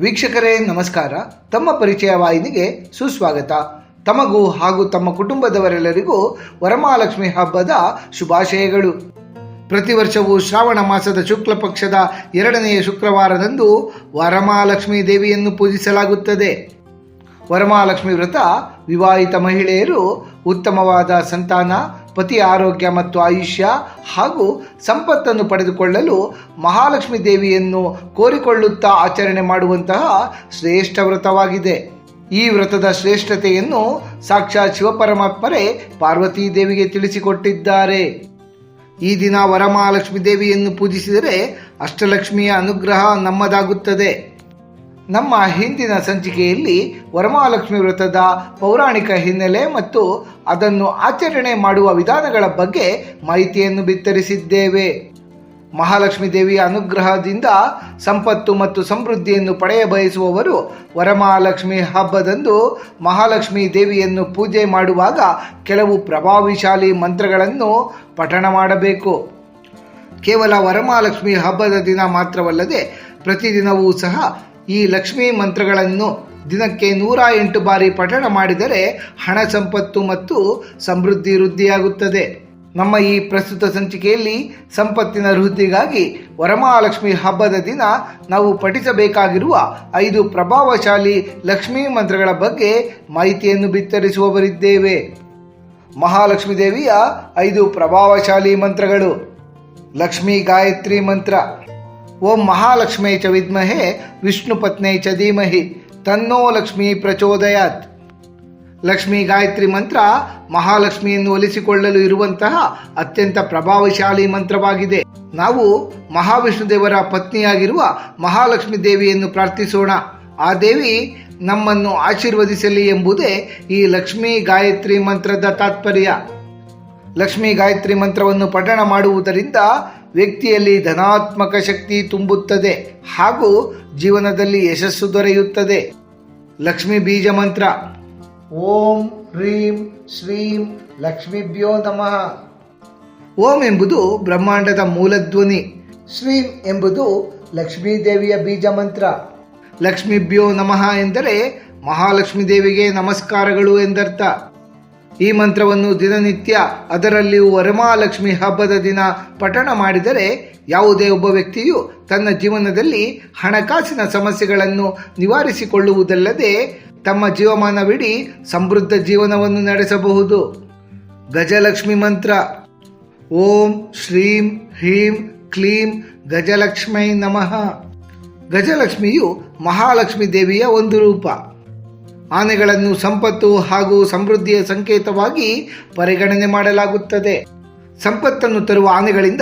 ವೀಕ್ಷಕರೇ, ನಮಸ್ಕಾರ. ತಮ್ಮ ಪರಿಚಯ ವಾಹಿನಿಗೆ ಸುಸ್ವಾಗತ. ತಮಗೂ ಹಾಗೂ ತಮ್ಮ ಕುಟುಂಬದವರೆಲ್ಲರಿಗೂ ವರಮಹಾಲಕ್ಷ್ಮಿ ಹಬ್ಬದ ಶುಭಾಶಯಗಳು. ಪ್ರತಿ ವರ್ಷವೂ ಶ್ರಾವಣ ಮಾಸದ ಶುಕ್ಲ ಪಕ್ಷದ ಎರಡನೆಯ ಶುಕ್ರವಾರದಂದು ವರಮಹಾಲಕ್ಷ್ಮಿ ದೇವಿಯನ್ನು ಪೂಜಿಸಲಾಗುತ್ತದೆ. ವರಮಹಾಲಕ್ಷ್ಮಿ ವ್ರತ ವಿವಾಹಿತ ಮಹಿಳೆಯರು ಉತ್ತಮವಾದ ಸಂತಾನ ಪತಿ ಆರೋಗ್ಯ ಮತ್ತು ಆಯುಷ್ಯ ಹಾಗೂ ಸಂಪತ್ತನ್ನು ಪಡೆದುಕೊಳ್ಳಲು ಮಹಾಲಕ್ಷ್ಮೀ ದೇವಿಯನ್ನು ಕೋರಿಕೊಳ್ಳುತ್ತಾ ಆಚರಣೆ ಮಾಡುವಂತಹ ಶ್ರೇಷ್ಠ ವ್ರತವಾಗಿದೆ. ಈ ವ್ರತದ ಶ್ರೇಷ್ಠತೆಯನ್ನು ಸಾಕ್ಷಾತ್ ಶಿವಪರಮಾತ್ಮರೇ ಪಾರ್ವತೀ ದೇವಿಗೆ ತಿಳಿಸಿಕೊಟ್ಟಿದ್ದಾರೆ. ಈ ದಿನ ವರಮಹಾಲಕ್ಷ್ಮೀ ದೇವಿಯನ್ನು ಪೂಜಿಸಿದರೆ ಅಷ್ಟಲಕ್ಷ್ಮಿಯ ಅನುಗ್ರಹ ನಮ್ಮದಾಗುತ್ತದೆ. ನಮ್ಮ ಹಿಂದಿನ ಸಂಚಿಕೆಯಲ್ಲಿ ವರಮಹಾಲಕ್ಷ್ಮಿ ವ್ರತದ ಪೌರಾಣಿಕ ಹಿನ್ನೆಲೆ ಮತ್ತು ಅದನ್ನು ಆಚರಣೆ ಮಾಡುವ ವಿಧಾನಗಳ ಬಗ್ಗೆ ಮಾಹಿತಿಯನ್ನು ಬಿತ್ತರಿಸಿದ್ದೇವೆ. ಮಹಾಲಕ್ಷ್ಮಿ ದೇವಿಯ ಅನುಗ್ರಹದಿಂದ ಸಂಪತ್ತು ಮತ್ತು ಸಮೃದ್ಧಿಯನ್ನು ಪಡೆಯ ಬಯಸುವವರು ವರಮಹಾಲಕ್ಷ್ಮಿ ಹಬ್ಬದಂದು ಮಹಾಲಕ್ಷ್ಮಿ ದೇವಿಯನ್ನು ಪೂಜೆ ಮಾಡುವಾಗ ಕೆಲವು ಪ್ರಭಾವಿಶಾಲಿ ಮಂತ್ರಗಳನ್ನು ಪಠಣ ಮಾಡಬೇಕು. ಕೇವಲ ವರಮಹಾಲಕ್ಷ್ಮಿ ಹಬ್ಬದ ದಿನ ಮಾತ್ರವಲ್ಲದೆ ಪ್ರತಿದಿನವೂ ಸಹ ಈ ಲಕ್ಷ್ಮೀ ಮಂತ್ರಗಳನ್ನು ದಿನಕ್ಕೆ ನೂರ ಎಂಟು ಬಾರಿ ಪಠಣ ಮಾಡಿದರೆ ಹಣ ಸಂಪತ್ತು ಮತ್ತು ಸಮೃದ್ಧಿ ವೃದ್ಧಿಯಾಗುತ್ತದೆ. ನಮ್ಮ ಈ ಪ್ರಸ್ತುತ ಸಂಚಿಕೆಯಲ್ಲಿ ಸಂಪತ್ತಿನ ವೃದ್ಧಿಗಾಗಿ ವರಮಹಾಲಕ್ಷ್ಮಿ ಹಬ್ಬದ ದಿನ ನಾವು ಪಠಿಸಬೇಕಾಗಿರುವ ಐದು ಪ್ರಭಾವಶಾಲಿ ಲಕ್ಷ್ಮೀ ಮಂತ್ರಗಳ ಬಗ್ಗೆ ಮಾಹಿತಿಯನ್ನು ಬಿತ್ತರಿಸುವವರಿದ್ದೇವೆ. ಮಹಾಲಕ್ಷ್ಮೀ ದೇವಿಯ ಐದು ಪ್ರಭಾವಶಾಲಿ ಮಂತ್ರಗಳು. ಲಕ್ಷ್ಮೀ ಗಾಯತ್ರಿ ಮಂತ್ರ. ಓಂ ಮಹಾಲಕ್ಷ್ಮೇ ಚ ವಿದ್ಮಹೆ, ವಿಷ್ಣು ಪತ್ನೇ ಚ ಧೀಮಹಿ, ತನ್ನೋ ಲಕ್ಷ್ಮೀ ಪ್ರಚೋದಯಾತ್. ಲಕ್ಷ್ಮೀ ಗಾಯತ್ರಿ ಮಂತ್ರ ಮಹಾಲಕ್ಷ್ಮಿಯನ್ನು ಒಲಿಸಿಕೊಳ್ಳಲು ಇರುವಂತಹ ಅತ್ಯಂತ ಪ್ರಭಾವಶಾಲಿ ಮಂತ್ರವಾಗಿದೆ. ನಾವು ಮಹಾವಿಷ್ಣು ದೇವರ ಪತ್ನಿಯಾಗಿರುವ ಮಹಾಲಕ್ಷ್ಮಿ ದೇವಿಯನ್ನು ಪ್ರಾರ್ಥಿಸೋಣ. ಆ ದೇವಿ ನಮ್ಮನ್ನು ಆಶೀರ್ವದಿಸಲಿ ಎಂಬುದೇ ಈ ಲಕ್ಷ್ಮೀ ಗಾಯತ್ರಿ ಮಂತ್ರದ ತಾತ್ಪರ್ಯ. ಲಕ್ಷ್ಮೀ ಗಾಯತ್ರಿ ಮಂತ್ರವನ್ನು ಪಠಣ ಮಾಡುವುದರಿಂದ ವ್ಯಕ್ತಿಯಲ್ಲಿ ಧನಾತ್ಮಕ ಶಕ್ತಿ ತುಂಬುತ್ತದೆ ಹಾಗೂ ಜೀವನದಲ್ಲಿ ಯಶಸ್ಸು ದೊರೆಯುತ್ತದೆ. ಲಕ್ಷ್ಮಿ ಬೀಜ ಮಂತ್ರ. ಓಂ ಹ್ರೀಂ ಶ್ರೀಂ ಲಕ್ಷ್ಮೀಭ್ಯೋ ನಮಃ. ಓಂ ಎಂಬುದು ಬ್ರಹ್ಮಾಂಡದ ಮೂಲಧ್ವನಿ ಶ್ರೀಂ ಎಂಬುದು ಲಕ್ಷ್ಮೀದೇವಿಯ ಬೀಜ ಮಂತ್ರ. ಲಕ್ಷ್ಮೀಭ್ಯೋ ನಮಃ ಎಂದರೆ ಮಹಾಲಕ್ಷ್ಮೀ ದೇವಿಗೆ ನಮಸ್ಕಾರಗಳು ಎಂದರ್ಥ. ಈ ಮಂತ್ರವನ್ನು ದಿನನಿತ್ಯ ಅದರಲ್ಲಿಯೂ ವರಮಹಾಲಕ್ಷ್ಮಿ ಹಬ್ಬದ ದಿನ ಪಠಣ ಮಾಡಿದರೆ ಯಾವುದೇ ಒಬ್ಬ ವ್ಯಕ್ತಿಯು ತನ್ನ ಜೀವನದಲ್ಲಿ ಹಣಕಾಸಿನ ಸಮಸ್ಯೆಗಳನ್ನು ನಿವಾರಿಸಿಕೊಳ್ಳುವುದಲ್ಲದೆ ತಮ್ಮ ಜೀವಮಾನವಿಡೀ ಸಮೃದ್ಧ ಜೀವನವನ್ನು ನಡೆಸಬಹುದು. ಗಜಲಕ್ಷ್ಮಿ ಮಂತ್ರ. ಓಂ ಶ್ರೀಂ ಹ್ರೀಂ ಕ್ಲೀಂ ಗಜಲಕ್ಷ್ಮೈ ನಮಃ. ಗಜಲಕ್ಷ್ಮಿಯು ಮಹಾಲಕ್ಷ್ಮಿ ದೇವಿಯ ಒಂದು ರೂಪ. ಆನೆಗಳನ್ನು ಸಂಪತ್ತು ಹಾಗೂ ಸಮೃದ್ಧಿಯ ಸಂಕೇತವಾಗಿ ಪರಿಗಣನೆ ಮಾಡಲಾಗುತ್ತದೆ. ಸಂಪತ್ತನ್ನು ತರುವ ಆನೆಗಳಿಂದ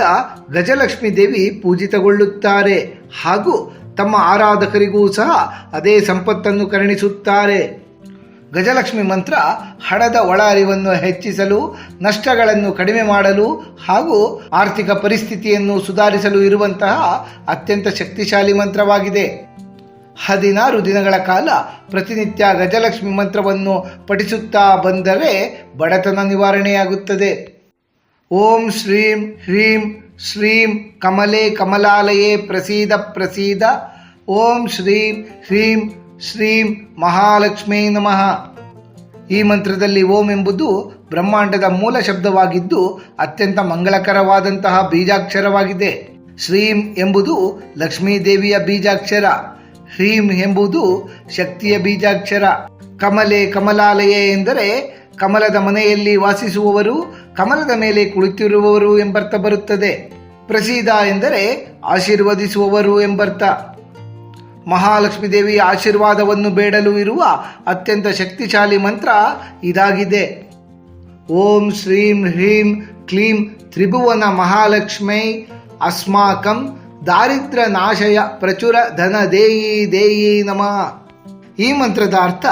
ಗಜಲಕ್ಷ್ಮೀ ದೇವಿ ಪೂಜಿತಗೊಳ್ಳುತ್ತಾರೆ ಹಾಗೂ ತಮ್ಮ ಆರಾಧಕರಿಗೂ ಸಹ ಅದೇ ಸಂಪತ್ತನ್ನು ಕರುಣಿಸುತ್ತಾರೆ. ಗಜಲಕ್ಷ್ಮಿ ಮಂತ್ರ ಹಣದ ಒಳ ಅರಿವನ್ನು ಹೆಚ್ಚಿಸಲು, ನಷ್ಟಗಳನ್ನು ಕಡಿಮೆ ಮಾಡಲು ಹಾಗೂ ಆರ್ಥಿಕ ಪರಿಸ್ಥಿತಿಯನ್ನು ಸುಧಾರಿಸಲು ಇರುವಂತಹ ಅತ್ಯಂತ ಶಕ್ತಿಶಾಲಿ ಮಂತ್ರವಾಗಿದೆ. ಹದಿನಾರು ದಿನಗಳ ಕಾಲ ಪ್ರತಿನಿತ್ಯ ಗಜಲಕ್ಷ್ಮಿ ಮಂತ್ರವನ್ನು ಪಠಿಸುತ್ತಾ ಬಂದರೆ ಬಡತನ ನಿವಾರಣೆಯಾಗುತ್ತದೆ. ಓಂ ಶ್ರೀಂ ಹ್ರೀಂ ಶ್ರೀಂ ಕಮಲೆ ಕಮಲಾಲಯೇ ಪ್ರಸೀದ ಪ್ರಸೀದ. ಓಂ ಶ್ರೀಂ ಹ್ರೀಂ ಶ್ರೀಂ ಮಹಾಲಕ್ಷ್ಮೀ ನಮಃ. ಈ ಮಂತ್ರದಲ್ಲಿ ಓಂ ಎಂಬುದು ಬ್ರಹ್ಮಾಂಡದ ಮೂಲ ಶಬ್ದವಾಗಿದ್ದು ಅತ್ಯಂತ ಮಂಗಳಕರವಾದಂತಹ ಬೀಜಾಕ್ಷರವಾಗಿದೆ. ಶ್ರೀಂ ಎಂಬುದು ಲಕ್ಷ್ಮೀ ದೇವಿಯ ಬೀಜಾಕ್ಷರ. ಹ್ರೀಂ ಎಂಬುದು ಶಕ್ತಿಯ ಬೀಜಾಕ್ಷರ. ಕಮಲೆ ಕಮಲಾಲಯೇ ಎಂದರೆ ಕಮಲದ ಮನೆಯಲ್ಲಿ ವಾಸಿಸುವವರು, ಕಮಲದ ಮೇಲೆ ಕುಳಿತಿರುವವರು ಎಂಬರ್ಥ ಬರುತ್ತದೆ. ಪ್ರಸೀದ ಎಂದರೆ ಆಶೀರ್ವದಿಸುವವರು ಎಂಬರ್ಥ. ಮಹಾಲಕ್ಷ್ಮೀ ದೇವಿಯ ಆಶೀರ್ವಾದವನ್ನು ಬೇಡಲು ಇರುವ ಅತ್ಯಂತ ಶಕ್ತಿಶಾಲಿ ಮಂತ್ರ ಇದಾಗಿದೆ. ಓಂ ಶ್ರೀಂ ಹ್ರೀಂ ಕ್ಲೀಂ ತ್ರಿಭುವನ ಮಹಾಲಕ್ಷ್ಮೈ ಅಸ್ಮಾಕಂ ದಾರಿದ್ರ್ಯ ನಾಶಯ ಪ್ರಚುರ ಧನ ದೇಯಿ ದೇಯಿ ನಮ. ಈ ಮಂತ್ರದ ಅರ್ಥ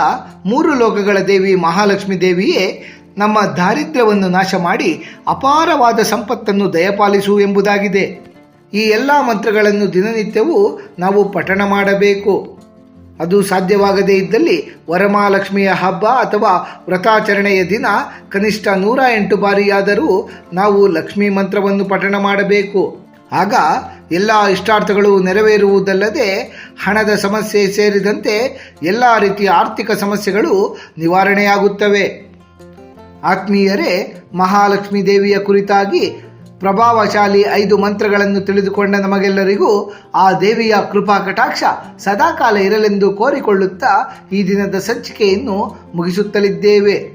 ಮೂರು ಲೋಕಗಳ ದೇವಿ ಮಹಾಲಕ್ಷ್ಮಿ ದೇವಿಯೇ ನಮ್ಮ ದಾರಿದ್ರ್ಯವನ್ನು ನಾಶ ಮಾಡಿ ಅಪಾರವಾದ ಸಂಪತ್ತನ್ನು ದಯಪಾಲಿಸು ಎಂಬುದಾಗಿದೆ. ಈ ಎಲ್ಲ ಮಂತ್ರಗಳನ್ನು ದಿನನಿತ್ಯವೂ ನಾವು ಪಠಣ ಮಾಡಬೇಕು. ಅದು ಸಾಧ್ಯವಾಗದೇ ಇದ್ದಲ್ಲಿ ವರಮಹಾಲಕ್ಷ್ಮಿಯ ಹಬ್ಬ ಅಥವಾ ವ್ರತಾಚರಣೆಯ ದಿನ ಕನಿಷ್ಠ ನೂರ ಎಂಟು ಬಾರಿಯಾದರೂ ನಾವು ಲಕ್ಷ್ಮೀ ಮಂತ್ರವನ್ನು ಪಠಣ ಮಾಡಬೇಕು. ಆಗ ಎಲ್ಲ ಇಷ್ಟಾರ್ಥಗಳು ನೆರವೇರುವುದಲ್ಲದೆ ಹಣದ ಸಮಸ್ಯೆ ಸೇರಿದಂತೆ ಎಲ್ಲ ರೀತಿಯ ಆರ್ಥಿಕ ಸಮಸ್ಯೆಗಳು ನಿವಾರಣೆಯಾಗುತ್ತವೆ. ಆತ್ಮೀಯರೇ, ಮಹಾಲಕ್ಷ್ಮೀ ದೇವಿಯ ಕುರಿತಾಗಿ ಪ್ರಭಾವಶಾಲಿ ಐದು ಮಂತ್ರಗಳನ್ನು ತಿಳಿದುಕೊಂಡ ನಮಗೆಲ್ಲರಿಗೂ ಆ ದೇವಿಯ ಕೃಪಾ ಕಟಾಕ್ಷ ಸದಾಕಾಲ ಇರಲೆಂದು ಕೋರಿಕೊಳ್ಳುತ್ತಾ ಈ ದಿನದ ಸಂಚಿಕೆಯನ್ನು ಮುಗಿಸುತ್ತಲಿದ್ದೇವೆ.